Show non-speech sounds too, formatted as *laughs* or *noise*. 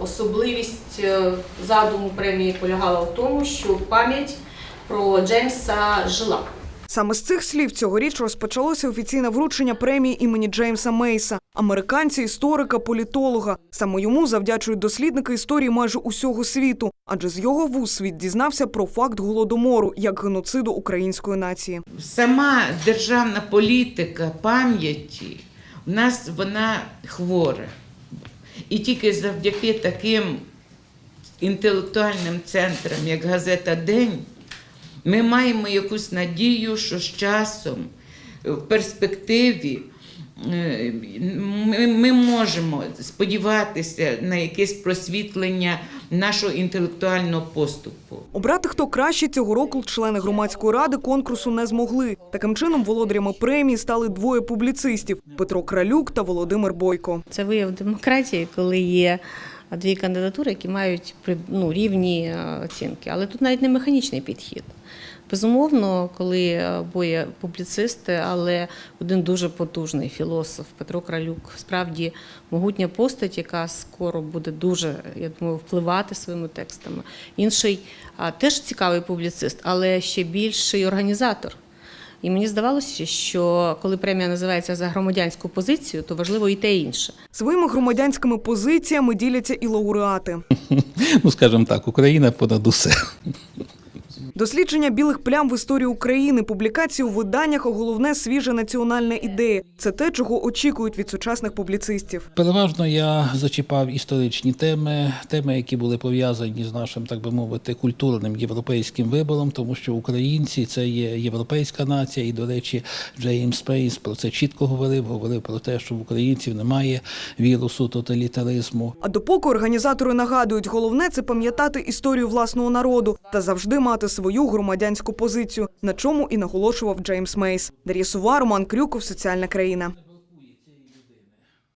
Особливість е, задуму премії полягала в тому, що пам'ять про Джеймса жила. Саме з цих слів цьогоріч розпочалося офіційне вручення премії імені Джеймса Мейса, американця, історика, політолога. Саме йому завдячують дослідники історії майже усього світу, адже з його вуз світ дізнався про факт голодомору як геноциду української нації. Сама державна політика пам'яті в нас вона хвора. І тільки завдяки таким інтелектуальним центрам, як газета День, ми маємо якусь надію, що з часом, в перспективі, ми, ми можемо сподіватися на якесь просвітлення нашого інтелектуального поступу. Обрати хто краще цього року члени громадської ради конкурсу не змогли. Таким чином, володарями премії стали двоє публіцистів Петро Кралюк та Володимир Бойко. Це вияв демократії, коли є дві кандидатури, які мають ну, рівні е, оцінки. Але тут навіть не механічний підхід. Безумовно, коли обоє публіцисти, але один дуже потужний філософ Петро Кралюк, справді могутня постать, яка скоро буде дуже, я думаю, впливати своїми текстами. Інший теж цікавий публіцист, але ще більший організатор. І мені здавалося, що коли премія називається за громадянську позицію, то важливо і те і інше. Своїми громадянськими позиціями діляться і лауреати. *laughs* ну скажімо так, Україна понад усе. Дослідження білих плям в історії України, публікації у виданнях, головне свіжа національна ідея. Це те, чого очікують від сучасних публіцистів. Переважно я зачіпав історичні теми, теми, які були пов'язані з нашим, так би мовити, культурним європейським вибором, тому що українці це є європейська нація, і, до речі, Джеймс Пейс про це чітко говорив. Говорив про те, що в українців немає вірусу тоталітаризму. А допоки організатори нагадують, головне це пам'ятати історію власного народу та завжди мати свою громадянську позицію, на чому і наголошував Джеймс Мейс. Дар'я Сува, Роман Крюков, Соціальна країна.